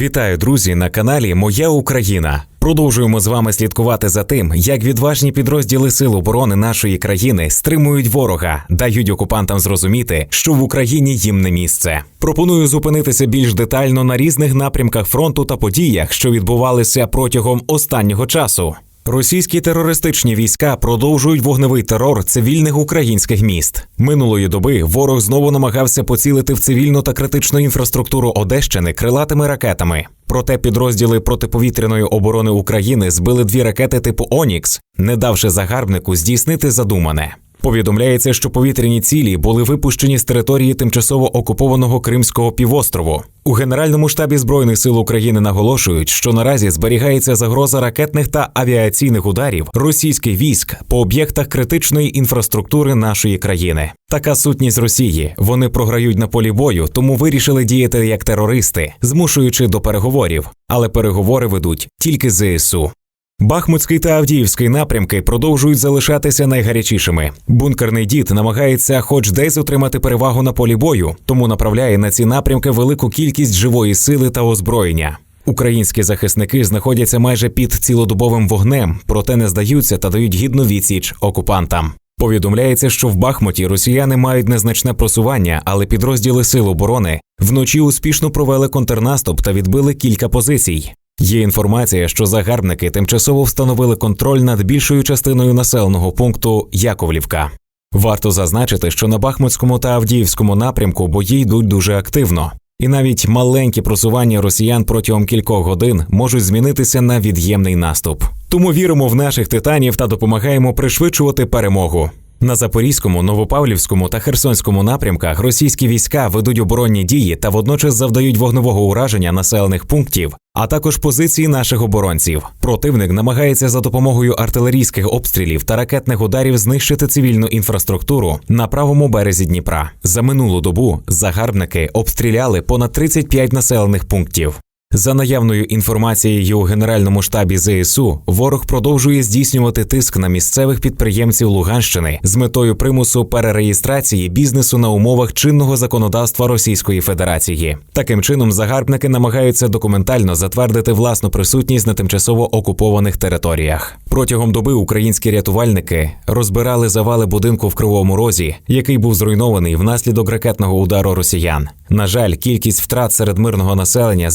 Вітаю, друзі, на каналі Моя Україна. Продовжуємо з вами слідкувати за тим, як відважні підрозділи Сил оборони нашої країни стримують ворога, дають окупантам зрозуміти, що в Україні їм не місце. Пропоную зупинитися більш детально на різних напрямках фронту та подіях, що відбувалися протягом останнього часу. Російські терористичні війська продовжують вогневий терор цивільних українських міст. Минулої доби ворог знову намагався поцілити в цивільну та критичну інфраструктуру Одещини крилатими ракетами. Проте підрозділи протиповітряної оборони України збили дві ракети типу Онікс, не давши загарбнику здійснити задумане. Повідомляється, що повітряні цілі були випущені з території тимчасово окупованого Кримського півострову. У Генеральному штабі збройних сил України наголошують, що наразі зберігається загроза ракетних та авіаційних ударів російських військ по об'єктах критичної інфраструктури нашої країни. Така сутність Росії. Вони програють на полі бою, тому вирішили діяти як терористи, змушуючи до переговорів. Але переговори ведуть тільки ЗСУ. Бахмутський та Авдіївський напрямки продовжують залишатися найгарячішими. Бункерний дід намагається, хоч десь отримати перевагу на полі бою, тому направляє на ці напрямки велику кількість живої сили та озброєння. Українські захисники знаходяться майже під цілодобовим вогнем, проте не здаються та дають гідну відсіч окупантам. Повідомляється, що в Бахмуті росіяни мають незначне просування, але підрозділи сил оборони вночі успішно провели контрнаступ та відбили кілька позицій. Є інформація, що загарбники тимчасово встановили контроль над більшою частиною населеного пункту Яковлівка. Варто зазначити, що на Бахмутському та Авдіївському напрямку бої йдуть дуже активно, і навіть маленькі просування росіян протягом кількох годин можуть змінитися на від'ємний наступ. Тому віримо в наших титанів та допомагаємо пришвидшувати перемогу. На Запорізькому, Новопавлівському та Херсонському напрямках російські війська ведуть оборонні дії та водночас завдають вогневого ураження населених пунктів, а також позиції наших оборонців. Противник намагається за допомогою артилерійських обстрілів та ракетних ударів знищити цивільну інфраструктуру на правому березі Дніпра. За минулу добу загарбники обстріляли понад 35 населених пунктів. За наявною інформацією у Генеральному штабі ЗСУ, ворог продовжує здійснювати тиск на місцевих підприємців Луганщини з метою примусу перереєстрації бізнесу на умовах чинного законодавства Російської Федерації. Таким чином, загарбники намагаються документально затвердити власну присутність на тимчасово окупованих територіях. Протягом доби українські рятувальники розбирали завали будинку в Кривому Розі, який був зруйнований внаслідок ракетного удару росіян. На жаль, кількість втрат серед мирного населення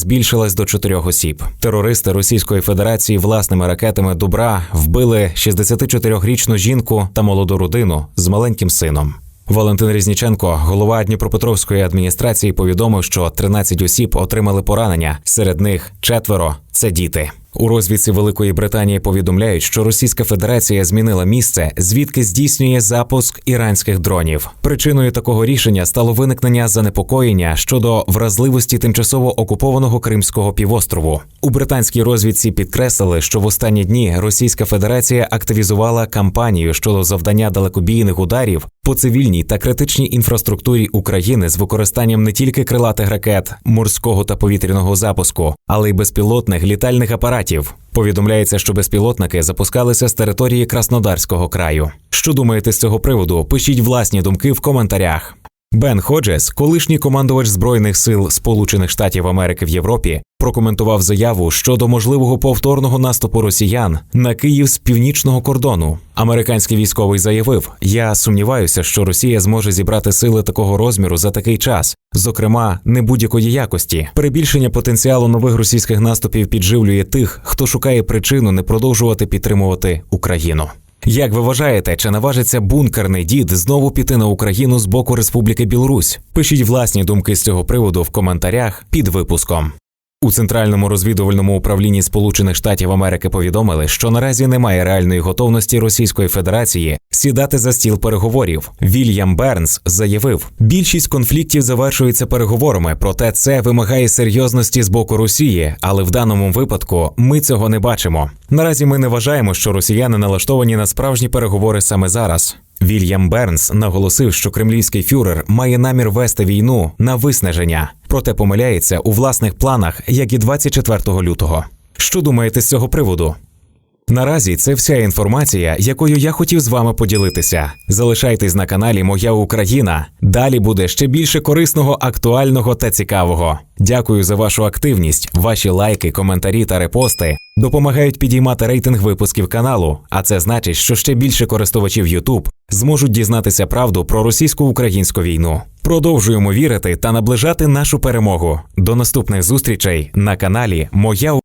збільшилась до чотирьох осіб. Терористи Російської Федерації власними ракетами Дубра вбили 64-річну жінку та молоду родину з маленьким сином. Валентин Різніченко, голова Дніпропетровської адміністрації, повідомив, що 13 осіб отримали поранення. Серед них четверо це діти. У розвідці Великої Британії повідомляють, що Російська Федерація змінила місце, звідки здійснює запуск іранських дронів. Причиною такого рішення стало виникнення занепокоєння щодо вразливості тимчасово окупованого Кримського півострову. У британській розвідці підкреслили, що в останні дні Російська Федерація активізувала кампанію щодо завдання далекобійних ударів по цивільній та критичній інфраструктурі України з використанням не тільки крилатих ракет, морського та повітряного запуску, але й безпілотних літальних апаратів. Повідомляється, що безпілотники запускалися з території Краснодарського краю. Що думаєте з цього приводу? Пишіть власні думки в коментарях. Бен Ходжес, колишній командувач збройних сил Сполучених Штатів Америки в Європі, прокоментував заяву щодо можливого повторного наступу росіян на Київ з північного кордону. Американський військовий заявив: Я сумніваюся, що Росія зможе зібрати сили такого розміру за такий час, зокрема, не будь-якої якості. Перебільшення потенціалу нових російських наступів підживлює тих, хто шукає причину не продовжувати підтримувати Україну. Як ви вважаєте, чи наважиться бункерний дід знову піти на Україну з боку Республіки Білорусь? Пишіть власні думки з цього приводу в коментарях під випуском. У центральному розвідувальному управлінні Сполучених Штатів Америки повідомили, що наразі немає реальної готовності Російської Федерації сідати за стіл переговорів. Вільям Бернс заявив, більшість конфліктів завершується переговорами, проте це вимагає серйозності з боку Росії, але в даному випадку ми цього не бачимо. Наразі ми не вважаємо, що росіяни налаштовані на справжні переговори саме зараз. Вільям Бернс наголосив, що кремлівський фюрер має намір вести війну на виснаження, проте помиляється у власних планах, як і 24 лютого. Що думаєте з цього приводу? Наразі це вся інформація, якою я хотів з вами поділитися. Залишайтесь на каналі Моя Україна. Далі буде ще більше корисного, актуального та цікавого. Дякую за вашу активність. Ваші лайки, коментарі та репости допомагають підіймати рейтинг випусків каналу. А це значить, що ще більше користувачів YouTube зможуть дізнатися правду про російсько-українську війну. Продовжуємо вірити та наближати нашу перемогу. До наступних зустрічей на каналі Моя